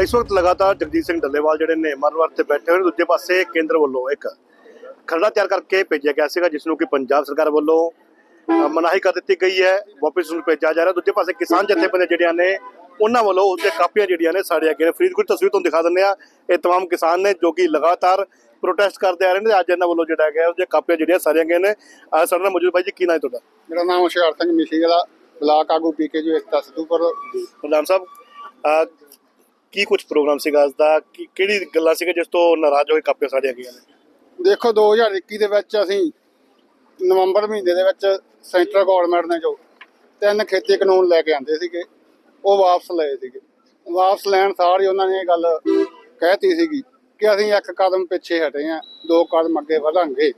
ਇਸ ਵਕਤ ਲਗਾਤਾਰ ਜਗਜੀਤ ਸਿੰਘ ਡੱਲੇਵਾਲ ਜਿਹੜੇ ਨੇ ਮਰਵਰ ਤੇ ਬੈਠੇ ਹੋਏ ਨੇ ਦੂਜੇ ਪਾਸੇ ਕੇਂਦਰ ਵੱਲੋਂ ਇੱਕ ਖਰੜਾ ਤਿਆਰ ਕਰਕੇ ਭੇਜਿਆ ਗਿਆ ਸੀਗਾ ਜਿਸ ਨੂੰ ਕਿ ਪੰਜਾਬ ਸਰਕਾਰ ਵੱਲੋਂ ਅ, ਮਨਾਹੀ ਕਰ ਦਿੱਤੀ ਗਈ ਹੈ ਵਾਪਸ ਨੂੰ ਭੇਜਿਆ ਜਾ ਰਿਹਾ ਦੂਜੇ ਪਾਸੇ ਕਿਸਾਨ ਜਥੇਬੰਦੀਆਂ ਜਿਹੜੀਆਂ ਨੇ ਉਹਨਾਂ ਵੱਲੋਂ ਉਸਦੇ ਕਾਪੀਆਂ ਜਿਹੜੀਆਂ ਨੇ ਸਾੜੀਆਂ ਗਈਆਂ ਨੇ ਫਰੀਦਕੋਟ ਤਸਵੀਰ ਤੁਹਾਨੂੰ ਦਿਖਾ ਦਿੰਦੇ ਆ ਇਹ तमाम ਕਿਸਾਨ ਨੇ ਜੋ ਕਿ ਲਗਾਤਾਰ ਪ੍ਰੋਟੈਸਟ ਕਰਦੇ ਆ ਰਹੇ ਨੇ ਅੱਜ ਇਹਨਾਂ ਵੱਲੋਂ ਜਿਹੜਾ ਹੈਗਾ ਉਹਦੀਆਂ ਕਾਪੀਆਂ ਜਿਹੜੀਆਂ ਸਾਰੀਆਂ ਗਈਆਂ ਨੇ ਅ, ਸਾਡੇ ਨਾਲ ਮੌਜੂਦ ਬਾਈ ਜੀ ਕੀ ਨਾਂ ਹੈ ਤੁਹਾਡਾ ਮੇਰਾ ਨਾਮ ਹੁਸ਼ਿਆਰ ਸਿੰਘ ਮਿਸ਼ੀ ਵਾਲਾ ਬਲਾਕ ਆਗੂ ਪੀਕੇ ਜੋ ਇੱਕ ਤਸਦੂਪੁਰ ਪ੍ਰਧਾਨ ਸਾਹਿਬ ਅਹ ਕੀ ਕੁਝ ਪ੍ਰੋਗਰਾਮ ਸੀਗਾ ਅੱਜ ਦਾ? ਕੀ- ਕਿਹੜੀ ਗੱਲਾਂ ਸੀਗਾ ਜਿਸ ਤੋਂ ਨਾਰਾਜ਼ ਹੋਏ ਕਾਪੀਆਂ ਸਾੜੀਆਂ ਗਈਆਂ ਨੇ? ਦੇਖੋ 2021 ਦੇ ਵਿੱਚ ਅਸੀਂ ਨਵੰਬਰ ਮਹੀਨੇ ਦੇ ਵਿੱਚ ਸੈਂਟਰ ਗਵਰਨਮੈਂਟ ਨੇ ਜੋ ਤਿੰਨ ਖੇਤੀ ਕਾਨੂੰਨ ਲੈ ਕੇ ਆਂਦੇ ਸੀਗੇ, ਉਹ ਵਾਪਸ ਲਏ ਸੀਗੇ। ਵਾਪਸ ਲੈਣ ਸਾਰ ਹੀ ਉਹਨਾਂ ਨੇ ਇਹ ਗੱਲ ਕਹਿਤੀ ਸੀਗੀ ਕਿ ਅਸੀਂ ਇੱਕ ਕਦਮ ਪਿੱਛੇ ਹਟੇ ਹਾਂ, ਦੋ ਕਦਮ ਅੱਗੇ ਵਧਾਂਗੇ।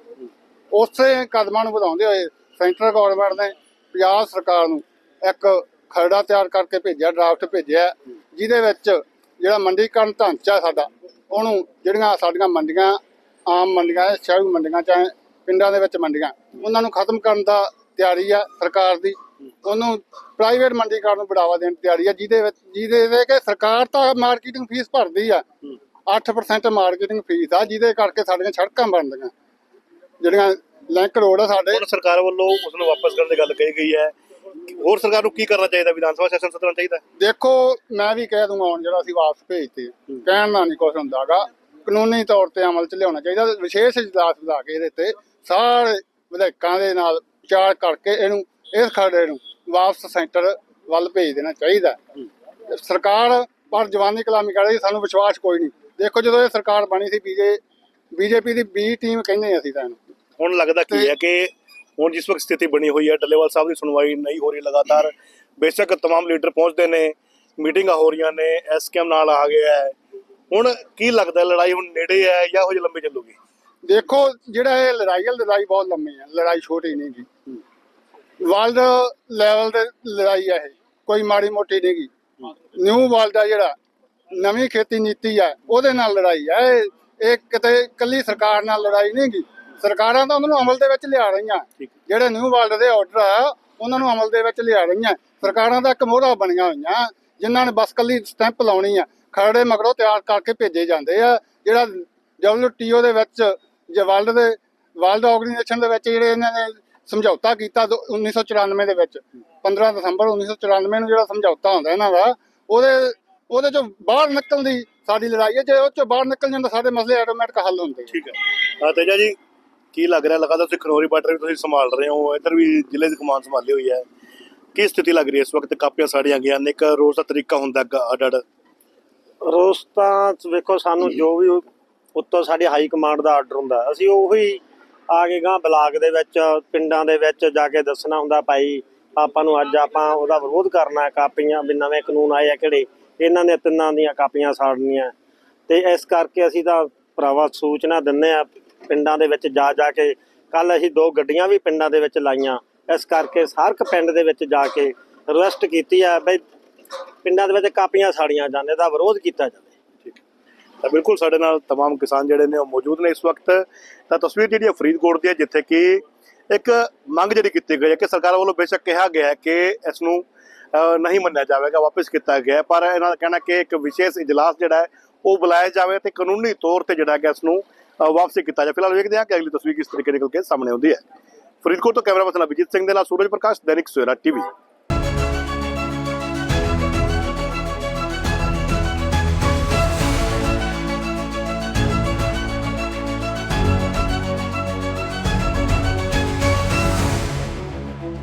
ਉਸੇ ਕਦਮਾਂ ਨੂੰ ਵਧਾਉਂਦੇ ਹੋਏ ਸੈਂਟਰ ਗਵਰਨਮੈਂਟ ਨੇ ਪੰਜਾਬ ਸਰਕਾਰ ਨੂੰ ਇੱਕ ਖਰੜਾ ਤਿਆਰ ਕਰਕੇ ਭੇਜਿਆ, ਡਰਾਫਟ ਭੇਜਿਆ, ਜਿਹਦੇ ਵਿੱਚ ਜਿਹੜਾ ਮੰਡੀਕਰਨ ਢਾਂਚਾ ਸਾਡਾ, ਉਹਨੂੰ ਜਿਹੜੀਆਂ ਸਾਡੀਆਂ ਮੰਡੀਆਂ, ਆਮ ਮੰਡੀਆਂ ਸ਼ਹਿਰੀ ਮੰਡੀਆਂ ਚਾਹੇ ਪਿੰਡਾਂ ਦੇ ਵਿੱਚ ਮੰਡੀਆਂ, ਉਹਨਾਂ ਨੂੰ ਖਤਮ ਕਰਨ ਦਾ ਤਿਆਰੀ ਆ ਸਰਕਾਰ ਦੀ। ਉਹਨੂੰ ਪ੍ਰਾਈਵੇਟ ਮੰਡੀਕਰਨ ਨੂੰ ਬੜਾਵਾ ਦੇਣ ਦੀ ਤਿਆਰੀ ਆ ਜਿਹਦੇ ਵਿੱਚ, ਜਿਹਦੇ ਦੇ ਕਿ ਸਰਕਾਰ ਤਾਂ ਮਾਰਕੀਟਿੰਗ ਫੀਸ ਭਰਦੀ ਆ। 8% ਮਾਰਕੀਟਿੰਗ ਫੀਸ ਆ, ਜਿਹਦੇ ਕਰਕੇ ਸਾਡੀਆਂ ਸੜਕਾਂ ਬਣਦੀਆਂ। ਜਿਹੜੀਆਂ ਲਿੰਕ ਰੋਡ ਆ ਸਾਡੇ। ਸਰਕਾਰ ਵੱਲੋਂ ਉਸ ਨੂੰ ਵਾਪਸ ਕਰਨ ਦੀ ਗੱਲ ਕਹੀ ਗਈ ਹੈ। ਹੋਰ ਸਰਕਾਰ ਨੂੰ ਕੀ ਕਰਨਾ ਚਾਹੀਦਾ? ਵਿਧਾਨ ਸਭਾ ਸੈਸ਼ਨ ਸੱਦਣਾ ਚਾਹੀਦਾ? ਦੇਖੋ ਮੈਂ ਵੀ ਕਹਿ ਦੂੰਗਾ ਹੁਣ ਜਿਹੜਾ ਅਸੀਂ ਵਾਪਸ ਭੇਜਤੇ ਕਹਿਣ ਨਾਲ ਨਹੀਂ ਕੁਝ ਹੁੰਦਾਗਾ। ਕਾਨੂੰਨੀ ਤੌਰ ਤੇ ਅਮਲ ਚ ਲਿਆਉਣਾ ਚਾਹੀਦਾ। ਵਿਸ਼ੇਸ਼ ਇਜਲਾਸ ਬੁਲਾ ਕੇ ਇਹਦੇ ਤੇ ਸਾਰੇ ਵਿਧਾਇਕਾਂ ਦੇ ਨਾਲ ਵਿਚਾਰ ਕਰਕੇ ਇਹਨੂੰ ਇਸ ਖਰੜੇ ਨੂੰ ਵਾਪਸ ਸੈਂਟਰ ਵੱਲ ਭੇਜ ਦੇਣਾ ਚਾਹੀਦਾ। ਸਰਕਾਰ ਪਰ ਜਵਾਨੀ ਕਲਾਮੀ ਕਰ ਰਹੀ ਸਾਨੂੰ ਵਿਸ਼ਵਾਸ ਕੋਈ ਨਹੀਂ। ਦੇਖੋ ਜਦੋਂ ਇਹ ਸਰਕਾਰ ਬਣੀ ਸੀ ਬੀਜੇ ਬੀਜੇਪੀ ਦੀ ਬੀ ਟੀਮ ਕਹਿੰਦੇ ਅਸੀਂ ਤਾਂ ਇਹਨੂੰ। ਹੁਣ ਲੱਗਦਾ ਕੀ ਹੈ ਕਿ ਹੁਣ ਜਿਸ ਵਕਤ ਸਥਿਤੀ ਬਣੀ ਹੋਈ ਹੈ ਡੱਲੇਵਾਲ ਸਾਹਿਬ ਦੀ ਸੁਣਵਾਈ ਨਹੀਂ ਹੋ ਰਹੀ ਲਗਾਤਾਰ ਬੇਸ਼ੱਕ तमाम ਲੀਡਰ ਪਹੁੰਚਦੇ ਨੇ ਮੀਟਿੰਗਾਂ ਹੋ ਰਹੀਆਂ ਨੇ ਐਸਕੇਐਮ ਨਾਲ ਆ ਗਿਆ ਹੈ ਹੁਣ ਕੀ ਲੱਗਦਾ ਹੈ ਲੜਾਈ ਹੁਣ ਨੇੜੇ ਹੈ ਜਾਂ ਹੋ ਜੇ ਲੰਬੀ ਚੱਲੂਗੀ ਦੇਖੋ ਜਿਹੜਾ ਇਹ ਲੜਾਈ ਹੈ ਲੜਾਈ ਬਹੁਤ ਲੰਮੀ ਹੈ ਲੜਾਈ ਛੋਟੀ ਨਹੀਂ ਗੀ ਵਰਲਡ ਲੈਵਲ ਤੇ ਲੜਾਈ ਹੈ ਇਹ ਕੋਈ ਮਾੜੀ ਮੋਟੀ ਨਹੀਂ ਗੀ ਨਿਊ ਵਰਲਡ ਆ ਜਿਹੜਾ ਨਵੀਂ ਖੇਤੀ ਨੀਤੀ ਹੈ ਉਹਦੇ ਨਾਲ ਲੜਾਈ ਹੈ ਇਹ- ਇਹ ਕਿਤੇ ਕੱਲੀ ਸਰਕਾਰ ਨਾਲ ਲੜਾਈ ਨਹੀਂ ਗੀ ਸਰਕਾਰਾਂ ਤਾਂ ਉਹਨਾਂ ਨੂੰ ਅਮਲ ਦੇ ਵਿੱਚ ਲਿਆ ਰਹੀਆਂ। ਜਿਹੜੇ ਨਿਊ ਵਰਲਡ ਦੇ ਆਰਡਰ ਆ ਉਹਨਾਂ ਨੂੰ ਅਮਲ ਦੇ ਵਿੱਚ ਲਿਆ ਰਹੀਆਂ। ਸਰਕਾਰਾਂ ਦਾ ਇੱਕ ਮੋਹਰਾ ਬਣੀਆਂ ਹੋਈਆਂ ਜਿਨ੍ਹਾਂ ਨੇ ਬਸ ਕੱਲੀ ਸਟੈਂਪ ਲਾਉਣੀ ਆ। ਖਰੜੇ ਮਗਰੋਂ ਤਿਆਰ ਕਰਕੇ ਭੇਜੇ ਜਾਂਦੇ ਆ। ਜਿਹੜਾ WTO ਦੇ ਵਿੱਚ ਜੇ ਵਰਲਡ ਦੇ ਵਰਲਡ ਆਰਗੇਨਾਈਜੇਸ਼ਨ ਦੇ ਵਿੱਚ ਜਿਹੜੇ ਇਹਨਾਂ ਨੇ ਸਮਝੌਤਾ ਕੀਤਾ ਦੋ- 1994 ਦੇ ਵਿੱਚ। 15 ਦਸੰਬਰ 1994 ਨੂੰ ਜਿਹੜਾ ਸਮਝੌਤਾ ਹੁੰਦਾ ਇਹਨਾਂ ਦਾ ਉਹਦੇ ਉਹਦੇ ਚੋਂ ਬਾਹਰ ਨਿਕਲਣ ਦੀ ਸਾਡੀ ਲੜਾਈ ਹੈ। ਜੇ ਉਹ ਚੋਂ ਬਾਹਰ ਨਿਕਲ ਜਾਂਦਾ ਸਾਡੇ ਮਸਲੇ ਆਟੋਮੈਟਿਕ ਹੱਲ ਹੁੰਦੇ। ਠੀਕ ਹੈ। ਤੇਜਾ ਜੀ ਕੀ ਲੱਗ ਰਿਹਾ? ਲਗਾਤਾਰ ਤੁਸੀਂ ਖਨੌਰੀ ਬਾਰਡਰ ਵੀ ਤੁਸੀਂ ਸੰਭਾਲ ਰਹੇ ਹੋ, ਇੱਧਰ ਵੀ ਜ਼ਿਲ੍ਹੇ ਦੀ ਕਮਾਨ ਸੰਭਾਲੀ ਹੋਈ ਹੈ। ਕੀ ਸਥਿਤੀ ਲੱਗ ਰਹੀ ਹੈ ਇਸ ਵਕਤ? ਕਾਪੀਆਂ ਸਾੜੀਆਂ ਗਈਆਂ ਨੇ, ਇੱਕ ਰੋਜ਼ ਦਾ ਤਰੀਕਾ ਹੁੰਦਾ ਅੱਡ ਅੱਡ ਰੋਸ ਤਾਂ ਵੇਖੋ, ਸਾਨੂੰ ਜੋ ਵੀ ਉੱਤੋਂ ਸਾਡੀ ਹਾਈ ਕਮਾਂਡ ਦਾ ਆਰਡਰ ਹੁੰਦਾ, ਅਸੀਂ ਉਹੀ ਆ ਕੇ ਗਾਂ ਬਲਾਕ ਦੇ ਵਿੱਚ, ਪਿੰਡਾਂ ਦੇ ਵਿੱਚ ਜਾ ਕੇ ਦੱਸਣਾ ਹੁੰਦਾ, ਭਾਈ, ਆਪਾਂ ਨੂੰ ਅੱਜ ਆਪਾਂ ਉਹਦਾ ਵਿਰੋਧ ਕਰਨਾ ਕਾਪੀਆਂ ਵੀ ਨਵੇਂ ਕਾਨੂੰਨ ਆਏ ਆ ਕਿਹੜੇ? ਇਹਨਾਂ ਨੇ ਤਿੰਨਾਂ ਦੀਆਂ ਕਾਪੀਆਂ ਸਾੜਨੀਆਂ। ਤੇ ਇਸ ਕਰਕੇ ਅਸੀਂ ਤਾਂ ਭਰਾਵਾ ਸੂਚਨਾ ਦਿੰਨੇ ਆ ਪਿੰਡਾਂ ਦੇ ਵਿੱਚ ਜਾ ਜਾ ਕੇ ਕੱਲ ਅਸੀਂ ਦੋ ਗੱਡੀਆਂ ਵੀ ਪਿੰਡਾਂ ਦੇ ਵਿੱਚ ਲਾਈਆਂ ਇਸ ਕਰਕੇ ਹਰ ਇੱਕ ਪਿੰਡ ਦੇ ਵਿੱਚ ਜਾ ਕੇ ਰਿਕੁਐਸਟ ਕੀਤੀ ਆ ਬਈ ਪਿੰਡਾਂ ਦੇ ਵਿੱਚ ਕਾਪੀਆਂ ਸਾੜੀਆਂ ਜਾਂਦੇ ਦਾ ਵਿਰੋਧ ਕੀਤਾ ਜਾਵੇ ਠੀਕ ਹੈ। ਤਾਂ ਬਿਲਕੁਲ ਸਾਡੇ ਨਾਲ तमाम ਕਿਸਾਨ ਜਿਹੜੇ ਨੇ ਉਹ ਮੌਜੂਦ ਨੇ ਇਸ ਵਕਤ ਤਾਂ ਤਸਵੀਰ ਜਿਹੜੀ ਹੈ ਫਰੀਦਕੋਟ ਦੀ ਹੈ ਜਿੱਥੇ ਕਿ ਇੱਕ ਮੰਗ ਜਿਹੜੀ ਕੀਤੀ ਗਈ ਹੈ ਕਿ ਸਰਕਾਰ ਵੱਲੋਂ ਬੇਸ਼ੱਕ ਕਿਹਾ ਗਿਆ ਹੈ ਕਿ ਇਸ ਨੂੰ ਅਹ, ਨਹੀਂ ਮੰਨਿਆ ਜਾਵੇਗਾ ਵਾਪਸ ਕੀਤਾ ਗਿਆ ਹੈ, ਪਰ ਇਹਨਾਂ ਦਾ ਕਹਿਣਾ ਕਿ ਇੱਕ ਵਿਸ਼ੇਸ਼ ਇਜਲਾਸ ਜਿਹੜਾ ਹੈ ਉਹ ਬੁਲਾਇਆ ਜਾਵੇ ਤੇ ਕਾਨੂੰਨੀ ਤੌਰ ਤੇ ਜਿਹੜਾ ਹੈ ਇਸ ਨੂੰ ਅਹ, ਵਾਪਸੀ ਕੀਤਾ ਜਾਵੇ ਫਿਲਹਾਲ ਵੇਖਦੇ ਹਾਂ ਕਿ ਅਗਲੀ ਤਸਵੀਰ ਕਿਸ ਤਰੀਕੇ ਨਿਕਲ ਕੇ ਸਾਹਮਣੇ ਆਉਂਦੀ ਹੈ। ਫਰੀਦਕੋਟ ਤੋਂ ਕੈਮਰਾ ਪਰਸਨ ਅਭਿਜੀਤ ਸਿੰਘ ਦੇ ਨਾਲ ਸੂਰਜ ਪ੍ਰਕਾਸ਼, ਦੈਨਿਕ ਸਵੇਰਾ ਟੀਵੀ।